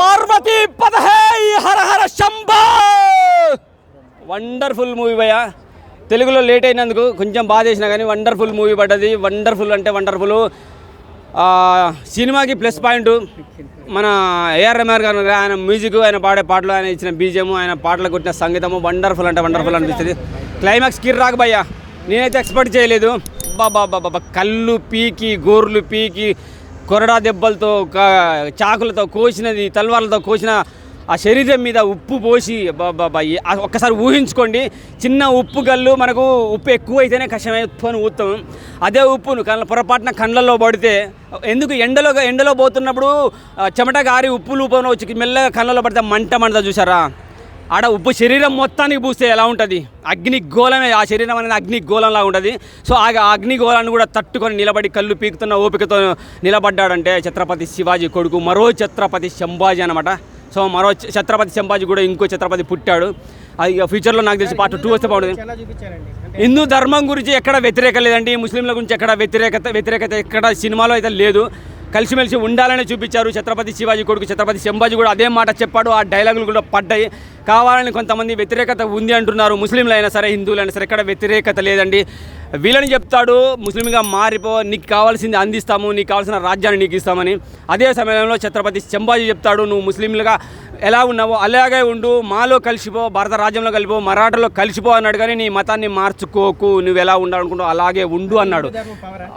పార్వతీ పదహే హర హర శంభ wonderful movie భయ తెలుగులో లేట్ అయినందుకు కొంచెం బాధ చేసినా కానీ వండర్ఫుల్ మూవీ పడ్డది. వండర్ఫుల్ అంటే వండర్ఫుల్ సినిమాకి ప్లస్ పాయింట్ మన ఏఆర్ గారు ఆయన మ్యూజిక్ ఆయన పాడే పాటలు ఆయన ఇచ్చిన బీజము ఆయన పాటలు కొట్టిన సంగీతము వండర్ఫుల్ అంటే వండర్ఫుల్ అనిపిస్తుంది. క్లైమాక్స్ కిర్రాక్ భయ్యా. నేనైతే ఎక్స్పెక్ట్ చేయలేదు. బాబా బాబా కళ్ళు పీకి గోర్లు పీకి కొరడా దెబ్బలతో చాకులతో కోసినది తల్వార్లతో కోసిన ఆ శరీరం మీద ఉప్పు పోసి ఒక్కసారి ఊహించుకోండి. చిన్న ఉప్పు గల్లు మనకు ఉప్పు ఎక్కువైతేనే కష్టమే ఉప్పు అని ఊతాం అదే ఉప్పును కళ్ళ పొరపాటున కళ్ళల్లో పడితే ఎందుకు ఎండలో ఎండలో పోతున్నప్పుడు చెమట గారి ఉప్పు రూపంలో వచ్చి మెల్లగా కళ్ళలో పడితే మంట మంట చూసారా ఆడ ఉప్పు శరీరం మొత్తానికి పూస్తే ఎలా ఉంటుంది? అగ్ని గోళమే ఆ శరీరం అనేది అగ్ని గోళంలా ఉంటుంది. సో ఆ ఆ అగ్ని గోళాన్ని కూడా తట్టుకొని నిలబడి కళ్ళు పీకుతున్న ఓపికతో నిలబడ్డాడంటే ఛత్రపతి శివాజీ కొడుకు మరో ఛత్రపతి శంభాజీ అనమాట సో మరో ఛత్రపతి శంభాజీ కూడా ఇంకో ఛత్రపతి పుట్టాడు. అది ఫ్యూచర్లో నాకు తెలిసి పార్ట్ టూ వస్తే బాగుంటుంది. హిందూ ధర్మం గురించి ఎక్కడ వ్యతిరేక లేదండి. ముస్లింల గురించి ఎక్కడ వ్యతిరేకత వ్యతిరేకత ఎక్కడ సినిమాలో అయితే లేదు. కలిసిమెలిసి ఉండాలని చూపించారు ఛత్రపతి శివాజీ కొడుకు ఛత్రపతి శంభాజీ కూడా అదే మాట చెప్పాడు. ఆ డైలాగులు కూడా పడ్డాయి. కావాలని కొంతమంది వ్యతిరేకత ఉంది అంటున్నారు. ముస్లింలు అయినా సరే హిందువులైనా సరే ఎక్కడ వ్యతిరేకత లేదండి. వీళ్ళని చెప్తాడు ముస్లింగా మారిపో నీకు కావాల్సింది అందిస్తాము నీకు కావాల్సిన రాజ్యాన్ని నీకు ఇస్తామని. అదే సమయంలో ఛత్రపతి శంభాజీ చెప్తాడు నువ్వు ముస్లింలుగా ఎలా ఉన్నావో అలాగే ఉండు మాలో కలిసిపో భారత రాజ్యంలో కలిపో మరాఠాలో కలిసిపో అన్నాడు కానీ నీ మతాన్ని మార్చుకోకు నువ్వు ఎలా ఉండాలనుకుంటావు అలాగే ఉండు అన్నాడు.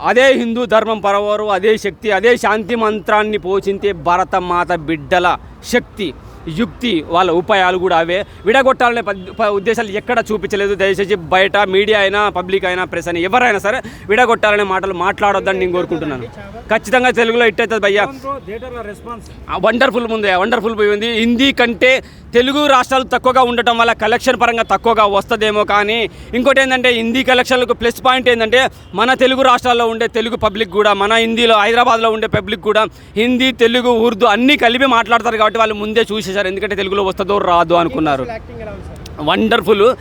అదే హిందూ ధర్మం పరవరు అదే శక్తి అదే శాంతి మంత్రాన్ని పోచింతే భరత మాత బిడ్డల శక్తి. యుక్తి వాళ్ళ ఉపాయాలు కూడా అవే. విడగొట్టాలనే ఉద్దేశాలు ఎక్కడ చూపించలేదు. దయచేసి బయట మీడియా అయినా పబ్లిక్ అయినా ప్రెస్ అయినా ఎవరైనా సరే విడగొట్టాలనే మాటలు మాట్లాడొద్దని నేను కోరుకుంటున్నాను. ఖచ్చితంగా తెలుగులో ఇట్ అవుతుంది భయ్యా. వండర్ఫుల్ ఉంది వండర్ఫుల్ ఉంది హిందీ కంటే తెలుగు రాష్ట్రాలు తక్కువగా ఉండటం వల్ల కలెక్షన్ పరంగా తక్కువగా వస్తుందేమో కానీ ఇంకోటి ఏంటంటే హిందీ కలెక్షన్లకు ప్లస్ పాయింట్ ఏంటంటే మన తెలుగు రాష్ట్రాల్లో ఉండే తెలుగు పబ్లిక్ కూడా మన హిందీలో హైదరాబాద్లో ఉండే పబ్లిక్ కూడా హిందీ తెలుగు ఉర్దూ అన్నీ కలిపి మాట్లాడతారు కాబట్టి వాళ్ళు ముందే చూసేశారు. ఎందుకంటే తెలుగులో వస్తుందో రాదు అనుకున్నారు. వండర్ఫుల్